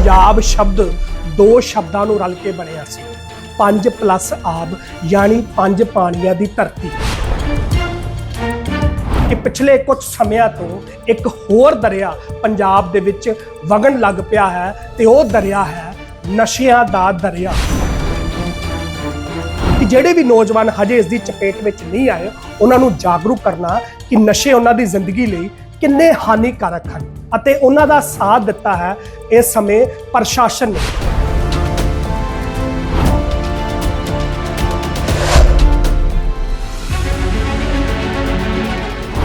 ਪੰਜਾਬ ਸ਼ਬਦ ਦੋ ਸ਼ਬਦਾਂ ਨੂੰ ਰਲ ਕੇ ਬਣਿਆ ਸੀ। ਪੰਜ ਪਲੱਸ ਆਬ ਯਾਨੀ ਪੰਜ ਪਾਣੀਆਂ ਦੀ ਧਰਤੀ। ਕਿ ਪਿਛਲੇ ਕੁਝ ਸਮਿਆਂ ਤੋਂ ਇੱਕ ਹੋਰ ਦਰਿਆ ਪੰਜਾਬ ਦੇ ਵਿੱਚ ਵਗਣ ਲੱਗ ਪਿਆ ਹੈ ਤੇ ਉਹ ਦਰਿਆ ਹੈ ਨਸ਼ਿਆਂ ਦਾ ਦਰਿਆ। ਕਿ ਜਿਹੜੇ ਵੀ ਨੌਜਵਾਨ ਹਜੇ ਇਸ ਦੀ ਚਪੇਟ ਵਿੱਚ ਨਹੀਂ ਆਏ, ਉਹਨਾਂ ਨੂੰ ਜਾਗਰੂਕ ਕਰਨਾ ਕਿ ਨਸ਼ੇ ਉਹਨਾਂ ਦੀ ਜ਼ਿੰਦਗੀ ਲਈ ਕਿੰਨੇ ਹਾਨੀਕਾਰਕ ਹਨ ਅਤੇ ਉਹਨਾਂ ਦਾ ਸਾਥ ਦਿੱਤਾ ਹੈ ਇਸ ਸਮੇਂ ਪ੍ਰਸ਼ਾਸਨ ਨੇ।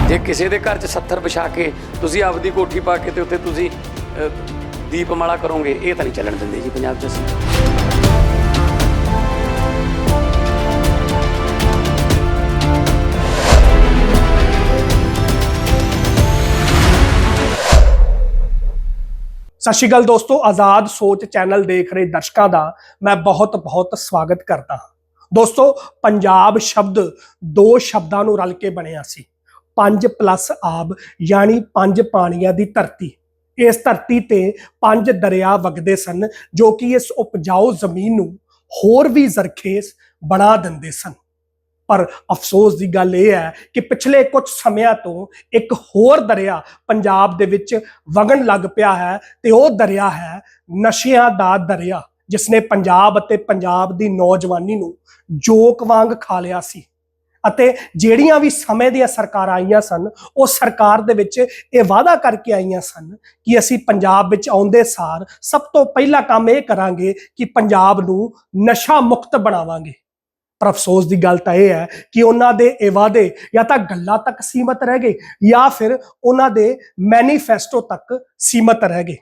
ਜੇ ਕਿਸੇ ਦੇ ਘਰ 'ਚ 70 ਵਿਛਾ ਕੇ ਤੁਸੀਂ ਆਪਦੀ ਕੋਠੀ ਪਾ ਕੇ ਤੇ ਉੱਤੇ ਤੁਸੀਂ ਦੀਪਮਾਲਾ ਕਰੋਗੇ, ਇਹ ਤਾਂ ਨਹੀਂ ਚੱਲਣ ਦਿੰਦੇ ਜੀ ਪੰਜਾਬ 'ਚ ਅਸੀਂ। ਸਤਿ ਸ਼੍ਰੀ ਅਕਾਲ ਦੋਸਤੋ, ਆਜ਼ਾਦ ਸੋਚ ਚੈਨਲ ਦੇਖ ਰਹੇ ਦਰਸ਼ਕਾਂ ਦਾ ਮੈਂ ਬਹੁਤ ਬਹੁਤ ਸਵਾਗਤ ਕਰਦਾ ਹਾਂ। ਦੋਸਤੋ, ਪੰਜਾਬ ਸ਼ਬਦ ਦੋ ਸ਼ਬਦਾਂ ਨੂੰ ਰਲ ਕੇ ਬਣਿਆ ਸੀ। ਪੰਜ ਪਲੱਸ ਆਬ ਯਾਨੀ ਪੰਜ ਪਾਣੀਆਂ ਦੀ ਧਰਤੀ। ਇਸ ਧਰਤੀ ਤੇ ਪੰਜ ਦਰਿਆ ਵਗਦੇ ਸਨ, ਜੋ ਕਿ ਇਸ ਉਪਜਾਊ ਜ਼ਮੀਨ ਨੂੰ ਹੋਰ ਵੀ ਜ਼ਰਖੇਸ ਬਣਾ ਦਿੰਦੇ ਸਨ। ਪਰ ਅਫਸੋਸ ਦੀ ਗੱਲ ਇਹ ਹੈ ਕਿ ਪਿਛਲੇ ਕੁਝ ਸਮਿਆਂ ਤੋਂ ਇੱਕ ਹੋਰ ਦਰਿਆ ਪੰਜਾਬ ਦੇ ਵਿੱਚ ਵਗਣ ਲੱਗ ਪਿਆ ਹੈ ਤੇ ਉਹ ਦਰਿਆ ਹੈ ਨਸ਼ਿਆਂ ਦਾ ਦਰਿਆ ਜਿਸ ਨੇ ਪੰਜਾਬ ਅਤੇ ਪੰਜਾਬ ਦੀ ਨੌਜਵਾਨੀ ਨੂੰ ਜੋਕ ਵਾਂਗ ਖਾ ਲਿਆ ਸੀ। ਅਤੇ ਜਿਹੜੀਆਂ ਵੀ ਸਮੇਂ ਦੀਆਂ ਸਰਕਾਰਾਂ ਆਈਆਂ ਸਨ, ਉਹ ਸਰਕਾਰ ਦੇ ਵਿੱਚ ਇਹ ਵਾਅਦਾ ਕਰਕੇ ਆਈਆਂ ਸਨ ਕਿ ਅਸੀਂ ਪੰਜਾਬ ਵਿੱਚ ਆਉਂਦੇ ਸਾਰ ਸਭ ਤੋਂ ਪਹਿਲਾ ਕੰਮ ਇਹ ਕਰਾਂਗੇ ਕਿ ਪੰਜਾਬ ਨੂੰ ਨਸ਼ਾ ਮੁਕਤ ਬਣਾਵਾਂਗੇ। ਪਰ ਅਫਸੋਸ ਦੀ ਗੱਲ ਤਾਂ ਇਹ ਹੈ ਕਿ ਉਹਨਾਂ ਦੇ ਇਹ ਵਾਅਦੇ ਜਾਂ ਤਾਂ ਗੱਲਾਂ ਤੱਕ ਸੀਮਤ ਰਹਿ ਗਏ ਜਾਂ ਫਿਰ ਉਹਨਾਂ ਦੇ ਮੈਨੀਫੈਸਟੋ ਤੱਕ ਸੀਮਤ ਰਹਿ ਗਏ।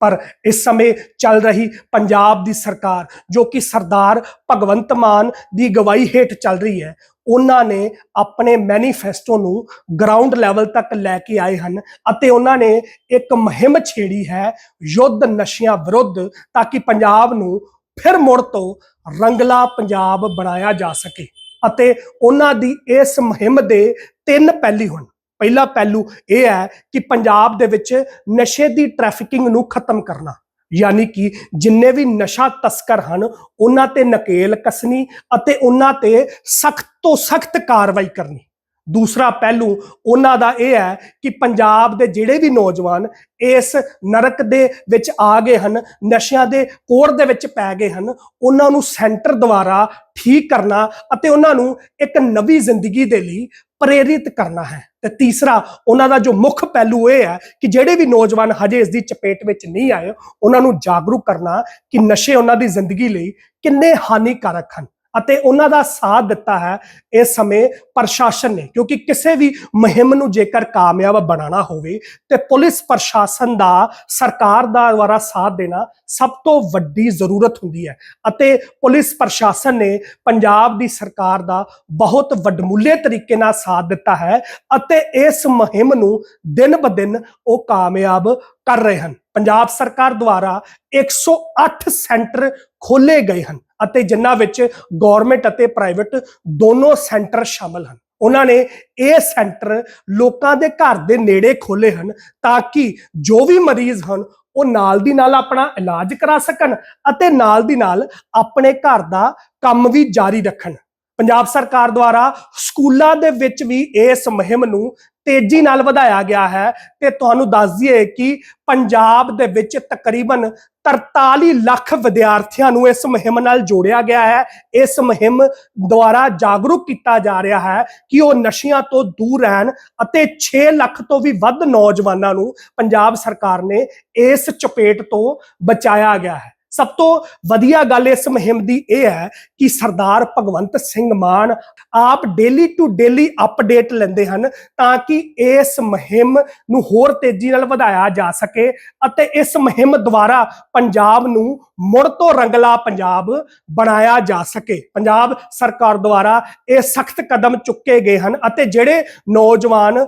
ਪਰ ਇਸ ਸਮੇਂ ਚੱਲ ਰਹੀ ਪੰਜਾਬ ਦੀ ਸਰਕਾਰ ਜੋ ਕਿ ਸਰਦਾਰ ਭਗਵੰਤ ਮਾਨ ਦੀ ਗਵਾਹੀ ਹੇਠ ਚੱਲ ਰਹੀ ਹੈ, ਉਹਨਾਂ ਨੇ ਆਪਣੇ ਮੈਨੀਫੈਸਟੋ ਨੂੰ ਗਰਾਊਂਡ ਲੈਵਲ ਤੱਕ ਲੈ ਕੇ ਆਏ ਹਨ ਅਤੇ ਉਹਨਾਂ ਨੇ ਇੱਕ ਮੁਹਿੰਮ ਛੇੜੀ ਹੈ ਯੁੱਧ ਨਸ਼ਿਆਂ ਵਿਰੁੱਧ ਤਾਂ ਕਿ ਪੰਜਾਬ ਨੂੰ ਫਿਰ ਮੁੜ ਤੋਂ ਰੰਗਲਾ ਪੰਜਾਬ ਬਣਾਇਆ ਜਾ ਸਕੇ ਅਤੇ ਉਹਨਾਂ ਦੀ ਇਸ ਮੁਹਿੰਮ ਦੇ ਤਿੰਨ ਪਹਿਲੀ ਹਨ। ਪਹਿਲਾ ਪਹਿਲੂ ਇਹ ਹੈ ਕਿ ਪੰਜਾਬ ਦੇ ਵਿੱਚ ਨਸ਼ੇ ਦੀ ਟ੍ਰੈਫਿਕਿੰਗ ਨੂੰ ਖਤਮ ਕਰਨਾ, ਯਾਨੀ ਕਿ ਜਿੰਨੇ ਵੀ ਨਸ਼ਾ ਤਸਕਰ ਹਨ, ਉਹਨਾਂ ਤੇ ਨਕੇਲ ਕਸਣੀ ਅਤੇ ਉਹਨਾਂ ਤੇ ਸਖਤ ਤੋਂ ਸਖਤ ਕਾਰਵਾਈ ਕਰਨੀ। ਦੂਸਰਾ ਪਹਿਲੂ ਉਹਨਾਂ ਦਾ ਇਹ ਹੈ ਕਿ ਪੰਜਾਬ ਦੇ ਜਿਹੜੇ ਵੀ ਨੌਜਵਾਨ ਇਸ ਨਰਕ ਦੇ ਵਿੱਚ ਆ ਗਏ ਹਨ, ਨਸ਼ਿਆਂ ਦੇ ਕੋੜ ਦੇ ਵਿੱਚ ਪੈ ਗਏ ਹਨ, ਉਹਨਾਂ ਨੂੰ ਸੈਂਟਰ ਦੁਆਰਾ ਠੀਕ ਕਰਨਾ ਅਤੇ ਉਹਨਾਂ ਨੂੰ ਇੱਕ ਨਵੀਂ ਜ਼ਿੰਦਗੀ ਦੇ ਲਈ ਪ੍ਰੇਰਿਤ ਕਰਨਾ ਹੈ। ਤੇ ਤੀਸਰਾ, ਉਹਨਾਂ ਦਾ ਜੋ ਮੁੱਖ ਪਹਿਲੂ ਇਹ ਹੈ ਕਿ ਜਿਹੜੇ ਵੀ ਨੌਜਵਾਨ ਹਜੇ ਇਸ ਦੀ ਚਪੇਟ ਵਿੱਚ ਨਹੀਂ ਆਏ, ਉਹਨਾਂ ਨੂੰ ਜਾਗਰੂਕ ਕਰਨਾ ਕਿ ਨਸ਼ੇ ਉਹਨਾਂ ਦੀ ਜ਼ਿੰਦਗੀ ਲਈ ਕਿੰਨੇ ਹਾਨੀਕਾਰਕ ਹਨ। ਅਤੇ ਉਹਨਾਂ ਦਾ ਸਾਥ ਦਿੱਤਾ ਹੈ ਇਸ ਸਮੇਂ ਪ੍ਰਸ਼ਾਸਨ ਨੇ, ਕਿਉਂਕਿ ਕਿਸੇ ਵੀ ਮੁਹਿੰਮ ਨੂੰ ਜੇਕਰ ਕਾਮਯਾਬ ਬਣਾਉਣਾ ਹੋਵੇ ਤੇ ਪੁਲਿਸ ਪ੍ਰਸ਼ਾਸਨ ਦਾ, ਸਰਕਾਰ ਦਾ ਦੁਆਰਾ ਸਾਥ ਦੇਣਾ ਸਭ ਤੋਂ ਵੱਡੀ ਜ਼ਰੂਰਤ ਹੁੰਦੀ ਹੈ। ਅਤੇ ਪੁਲਿਸ ਪ੍ਰਸ਼ਾਸਨ ਨੇ ਪੰਜਾਬ ਦੀ ਸਰਕਾਰ ਦਾ ਬਹੁਤ ਵੱਡਮੁੱਲੇ ਤਰੀਕੇ ਨਾਲ ਸਾਥ ਦਿੱਤਾ ਹੈ ਅਤੇ ਇਸ ਮੁਹਿੰਮ ਨੂੰ ਦਿਨ ਬ ਦਿਨ ਉਹ ਕਾਮਯਾਬ ਕਰ ਰਹੇ ਹਨ। ਪੰਜਾਬ ਸਰਕਾਰ ਦੁਆਰਾ 108 ਸੈਂਟਰ ਖੋਲੇ ਗਏ ਹਨ। ਅਤੇ ਜਿਨ੍ਹਾਂ ਵਿੱਚ ਗਵਰਨਮੈਂਟ ਅਤੇ ਪ੍ਰਾਈਵੇਟ ਦੋਨੋਂ ਸੈਂਟਰ ਸ਼ਾਮਲ ਹਨ। ਉਹਨਾਂ ਨੇ ਇਹ ਸੈਂਟਰ ਲੋਕਾਂ ਦੇ ਘਰ ਦੇ ਨੇੜੇ ਖੋਲੇ ਹਨ ਤਾਂ ਕਿ ਜੋ ਵੀ ਮਰੀਜ਼ ਹਨ, ਉਹ ਨਾਲ ਦੀ ਨਾਲ ਆਪਣਾ ਇਲਾਜ ਕਰਾ ਸਕਣ ਅਤੇ ਨਾਲ ਦੀ ਨਾਲ ਆਪਣੇ ਘਰ ਦਾ ਕੰਮ ਵੀ ਜਾਰੀ ਰੱਖਣ। ਪੰਜਾਬ ਸਰਕਾਰ ਦੁਆਰਾ ਸਕੂਲਾਂ ਦੇ ਵਿੱਚ ਵੀ ਇਸ ਮੁਹਿੰਮ ਨੂੰ ਤੇਜ਼ੀ ਨਾਲ ਵਧਾਇਆ ਗਿਆ ਹੈ ਤੇ ਤੁਹਾਨੂੰ ਦੱਸ ਦਈਏ ਕਿ ਪੰਜਾਬ ਦੇ ਵਿੱਚ ਤਕਰੀਬਨ 43 ਲੱਖ ਵਿਦਿਆਰਥੀਆਂ ਨੂੰ ਇਸ ਮੁਹਿੰਮ ਨਾਲ ਜੋੜਿਆ ਗਿਆ ਹੈ। ਇਸ ਮੁਹਿੰਮ ਦੁਆਰਾ ਜਾਗਰੂਕ ਕੀਤਾ ਜਾ ਰਿਹਾ ਹੈ ਕਿ ਉਹ ਨਸ਼ਿਆਂ ਤੋਂ ਦੂਰ ਰਹਿਣ ਅਤੇ 6 ਲੱਖ ਤੋਂ ਵੀ ਵੱਧ ਨੌਜਵਾਨਾਂ ਨੂੰ ਪੰਜਾਬ ਸਰਕਾਰ ਨੇ ਇਸ ਚਪੇਟ ਤੋਂ ਬਚਾਇਆ ਗਿਆ ਹੈ। ਸਭ ਤੋਂ ਵਧੀਆ ਗੱਲ ਇਸ ਮੁਹਿੰਮ ਦੀ ਇਹ ਹੈ ਕਿ ਸਰਦਾਰ ਭਗਵੰਤ ਸਿੰਘ ਮਾਨ ਆਪ ਡੇਲੀ ਟੂ ਡੇਲੀ ਅਪਡੇਟ ਲੈਂਦੇ ਹਨ ਤਾਂ ਕਿ ਇਸ ਮੁਹਿੰਮ ਨੂੰ ਹੋਰ ਤੇਜ਼ੀ ਨਾਲ ਵਧਾਇਆ ਜਾ ਸਕੇ ਅਤੇ ਇਸ ਮੁਹਿੰਮ ਦੁਆਰਾ ਪੰਜਾਬ ਨੂੰ ਮੁੜ ਤੋਂ ਰੰਗਲਾ ਪੰਜਾਬ ਬਣਾਇਆ ਜਾ ਸਕੇ। ਪੰਜਾਬ ਸਰਕਾਰ ਦੁਆਰਾ ਇਹ ਸਖਤ ਕਦਮ ਚੁੱਕੇ ਗਏ ਹਨ ਅਤੇ ਜਿਹੜੇ ਨੌਜਵਾਨ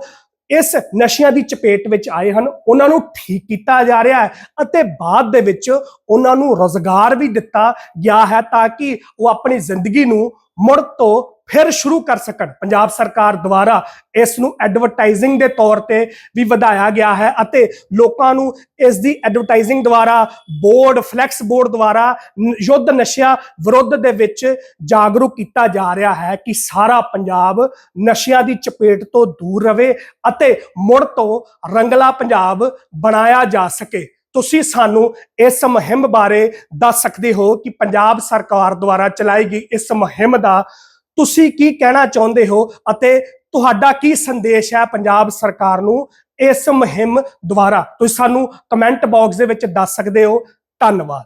ਇਸ ਨਸ਼ਿਆਂ ਦੀ ਚਪੇਟ ਵਿੱਚ ਆਏ ਹਨ, ਉਹਨਾਂ ਨੂੰ ਠੀਕ ਕੀਤਾ ਜਾ ਰਿਹਾ ਹੈ ਅਤੇ ਬਾਅਦ ਦੇ ਵਿੱਚ ਉਹਨਾਂ ਨੂੰ ਰੋਜ਼ਗਾਰ ਵੀ ਦਿੱਤਾ ਗਿਆ ਹੈ ਤਾਂ ਕਿ ਉਹ ਆਪਣੀ ਜ਼ਿੰਦਗੀ ਨੂੰ ਮੁੜ ਤੋਂ ਫਿਰ ਸ਼ੁਰੂ ਕਰ ਸਕਣ। ਪੰਜਾਬ ਸਰਕਾਰ ਦੁਆਰਾ ਇਸ ਨੂੰ ਐਡਵਰਟਾਈਜ਼ਿੰਗ ਦੇ ਤੌਰ ਤੇ ਵੀ ਵਧਾਇਆ ਗਿਆ ਹੈ ਅਤੇ ਲੋਕਾਂ ਨੂੰ ਇਸ ਦੀ ਐਡਵਰਟਾਈਜ਼ਿੰਗ ਦੁਆਰਾ ਬੋਰਡ ਫਲੈਕਸ ਬੋਰਡ ਦੁਆਰਾ ਯੁੱਧ ਨਸ਼ਿਆਂ ਵਿਰੁੱਧ ਦੇ ਵਿੱਚ ਜਾਗਰੂਕ ਕੀਤਾ ਜਾ ਰਿਹਾ ਹੈ ਕਿ ਸਾਰਾ ਪੰਜਾਬ ਨਸ਼ਿਆਂ ਦੀ ਚਪੇਟ ਤੋਂ ਦੂਰ ਰਹੇ ਅਤੇ ਮੁੜ ਤੋਂ ਰੰਗਲਾ ਪੰਜਾਬ ਬਣਾਇਆ ਜਾ ਸਕੇ। ਤੁਸੀਂ ਸਾਨੂੰ ਇਸ ਮੁਹਿੰਮ ਬਾਰੇ ਦੱਸ ਸਕਦੇ ਹੋ ਕਿ ਪੰਜਾਬ ਸਰਕਾਰ ਦੁਆਰਾ ਚਲਾਈ ਗਈ ਇਸ ਮੁਹਿੰਮ ਦਾ ਤੁਸੀਂ ਕੀ ਕਹਿਣਾ ਚਾਹੁੰਦੇ ਹੋ ਅਤੇ ਤੁਹਾਡਾ ਕੀ ਸੰਦੇਸ਼ ਹੈ ਪੰਜਾਬ ਸਰਕਾਰ ਨੂੰ ਇਸ ਮੁਹਿੰਮ ਦੁਆਰਾ? ਤੁਸੀਂ ਸਾਨੂੰ ਕਮੈਂਟ ਬਾਕਸ ਦੇ ਵਿੱਚ ਦੱਸ ਸਕਦੇ ਹੋ। ਧੰਨਵਾਦ।